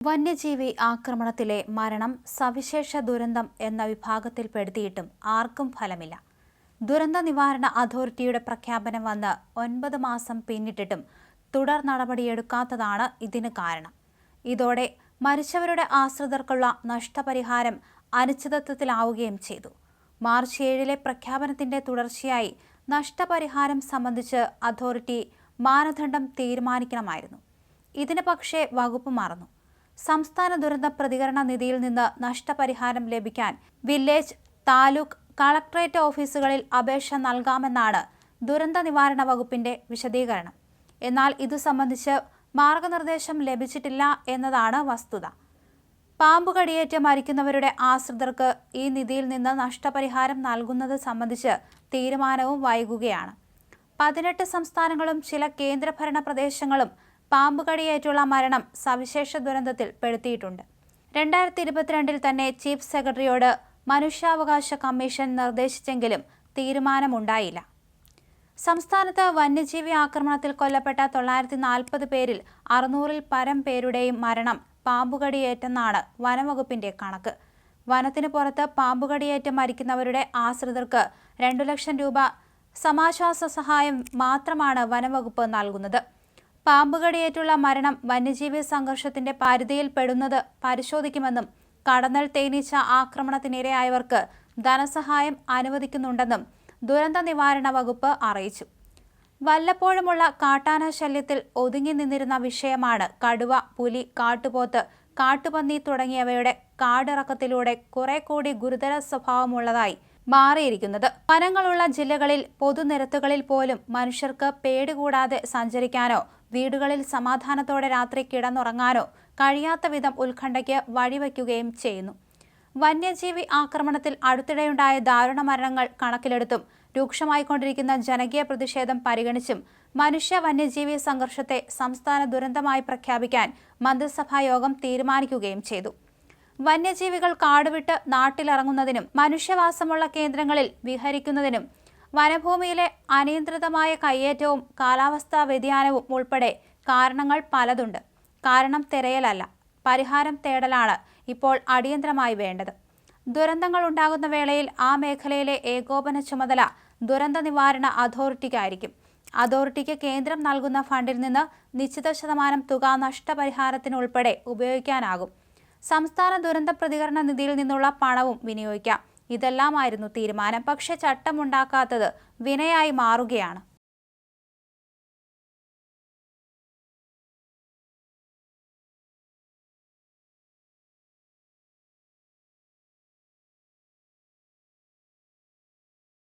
വന്യജീവി ആക്രമണത്തിലെ മരണം സവിശേഷ ദുരന്തം എന്ന വിഭാഗത്തിൽപ്പെടുത്തിയിട്ടും ആർക്കും ഫലമില്ല. ദുരന്ത നിവാരണ അതോറിറ്റിയുടെ പ്രഖ്യാപനം വന്ന് ഒൻപത് മാസം പിന്നിട്ടിട്ടും തുടർ നടപടിയെടുക്കാത്തതാണ് ഇതിന് കാരണം. ഇതോടെ മരിച്ചവരുടെ ആശ്രിതർക്കുള്ള നഷ്ടപരിഹാരം അനിശ്ചിതത്വത്തിലാവുകയും ചെയ്തു. മാർച്ച് ഏഴിലെ പ്രഖ്യാപനത്തിന്റെ തുടർച്ചയായി നഷ്ടപരിഹാരം സംബന്ധിച്ച് അതോറിറ്റി മാനദണ്ഡം തീരുമാനിക്കണമായിരുന്നു. ഇതിന് പക്ഷേ വകുപ്പ് മറന്നു. സംസ്ഥാന ദുരന്ത പ്രതികരണ നിധിയിൽ നിന്ന് നഷ്ടപരിഹാരം ലഭിക്കാൻ വില്ലേജ് താലൂക്ക് കളക്ടറേറ്റ് ഓഫീസുകളിൽ അപേക്ഷ നൽകാമെന്നാണ് ദുരന്ത നിവാരണ വകുപ്പിന്റെ വിശദീകരണം. എന്നാൽ ഇതു സംബന്ധിച്ച് മാർഗനിർദ്ദേശം ലഭിച്ചിട്ടില്ല എന്നതാണ് വസ്തുത. പാമ്പുകടിയേറ്റ് മരിക്കുന്നവരുടെ ആശ്രിതർക്ക് ഈ നിധിയിൽ നിന്ന് നഷ്ടപരിഹാരം നൽകുന്നത് സംബന്ധിച്ച് തീരുമാനവും വൈകുകയാണ്. പതിനെട്ട് സംസ്ഥാനങ്ങളും ചില കേന്ദ്രഭരണ പ്രദേശങ്ങളും പാമ്പുകടിയേറ്റുള്ള മരണം സവിശേഷ ദുരന്തത്തിൽ പെടുത്തിയിട്ടുണ്ട്. രണ്ടായിരത്തി ഇരുപത്തിരണ്ടിൽ തന്നെ ചീഫ് സെക്രട്ടറിയോട് മനുഷ്യാവകാശ കമ്മീഷൻ നിർദ്ദേശിച്ചെങ്കിലും തീരുമാനമുണ്ടായില്ല. സംസ്ഥാനത്ത് വന്യജീവി ആക്രമണത്തിൽ കൊല്ലപ്പെട്ട തൊള്ളായിരത്തി നാൽപ്പത് പേരിൽ അറുന്നൂറിൽ പരം പേരുടെയും മരണം പാമ്പുകടിയേറ്റെന്നാണ് വനംവകുപ്പിന്റെ കണക്ക്. വനത്തിന് പുറത്ത് പാമ്പുകടിയേറ്റ് മരിക്കുന്നവരുടെ ആശ്രിതർക്ക് രണ്ടു ലക്ഷം രൂപ സമാശ്വാസ സഹായം മാത്രമാണ് വനംവകുപ്പ് നൽകുന്നത്. പാമ്പുകടിയേറ്റുള്ള മരണം വന്യജീവി സംഘർഷത്തിന്റെ പരിധിയിൽപ്പെടുന്നത് പരിശോധിക്കുമെന്നും കടന്നൽ തേനീച്ച ആക്രമണത്തിനിരയായവർക്ക് ധനസഹായം അനുവദിക്കുന്നുണ്ടെന്നും ദുരന്ത നിവാരണ വകുപ്പ് അറിയിച്ചു. വല്ലപ്പോഴുമുള്ള കാട്ടാന ശല്യത്തിൽ ഒതുങ്ങി നിന്നിരുന്ന വിഷയമാണ് കടുവ പുലി കാട്ടുപോത്ത് കാട്ടുപന്നി തുടങ്ങിയവയുടെ കാടിറക്കത്തിലൂടെ കുറെ കൂടി ഗുരുതര സ്വഭാവമുള്ളതായി മാറിയിരിക്കുന്നത്. വനങ്ങളുള്ള ജില്ലകളിൽ പൊതുനിരത്തുകളിൽ പോലും മനുഷ്യർക്ക് പേടികൂടാതെ സഞ്ചരിക്കാനോ വീടുകളിൽ സമാധാനത്തോടെ രാത്രി കിടന്നുറങ്ങാനോ കഴിയാത്ത വിധം ഉത്കണ്ഠയ്ക്ക് വഴിവെക്കുകയും ചെയ്യുന്നു. വന്യജീവി ആക്രമണത്തിൽ അടുത്തിടെയുണ്ടായ ദാരുണ മരണങ്ങൾ കണക്കിലെടുത്തും രൂക്ഷമായിക്കൊണ്ടിരിക്കുന്ന ജനകീയ പ്രതിഷേധം പരിഗണിച്ചും മനുഷ്യ വന്യജീവി സംഘർഷത്തെ സംസ്ഥാന ദുരന്തമായി പ്രഖ്യാപിക്കാൻ മന്ത്രിസഭാ യോഗം തീരുമാനിക്കുകയും ചെയ്തു. വന്യജീവികൾ കാടുവിട്ട് നാട്ടിലിറങ്ങുന്നതിനും മനുഷ്യവാസമുള്ള കേന്ദ്രങ്ങളിൽ വിഹരിക്കുന്നതിനും വനഭൂമിയിലെ അനിയന്ത്രിതമായ കയ്യേറ്റവും കാലാവസ്ഥാ വ്യതിയാനവും ഉൾപ്പെടെ കാരണങ്ങൾ പലതുണ്ട്. കാരണം തിരയലല്ല. പരിഹാരം തേടലാണ് ഇപ്പോൾ അടിയന്തരമായി വേണ്ടത്. ദുരന്തങ്ങൾ ഉണ്ടാകുന്ന വേളയിൽ ആ മേഖലയിലെ ഏകോപന ചുമതല ദുരന്ത നിവാരണ അതോറിറ്റിക്കായിരിക്കും. അതോറിറ്റിക്ക് കേന്ദ്രം നൽകുന്ന ഫണ്ടിൽ നിന്ന് നിശ്ചിത ശതമാനം തുക നഷ്ടപരിഹാരത്തിനുൾപ്പെടെ ഉപയോഗിക്കാനാകും. സംസ്ഥാന ദുരന്ത പ്രതികരണ നിധിയിൽ നിന്നുള്ള പണവും വിനിയോഗിക്കാം. ഇതെല്ലാമായിരുന്നു തീരുമാനം. പക്ഷേ ചട്ടമുണ്ടാക്കാത്തത് വിനയായി മാറുകയാണ്.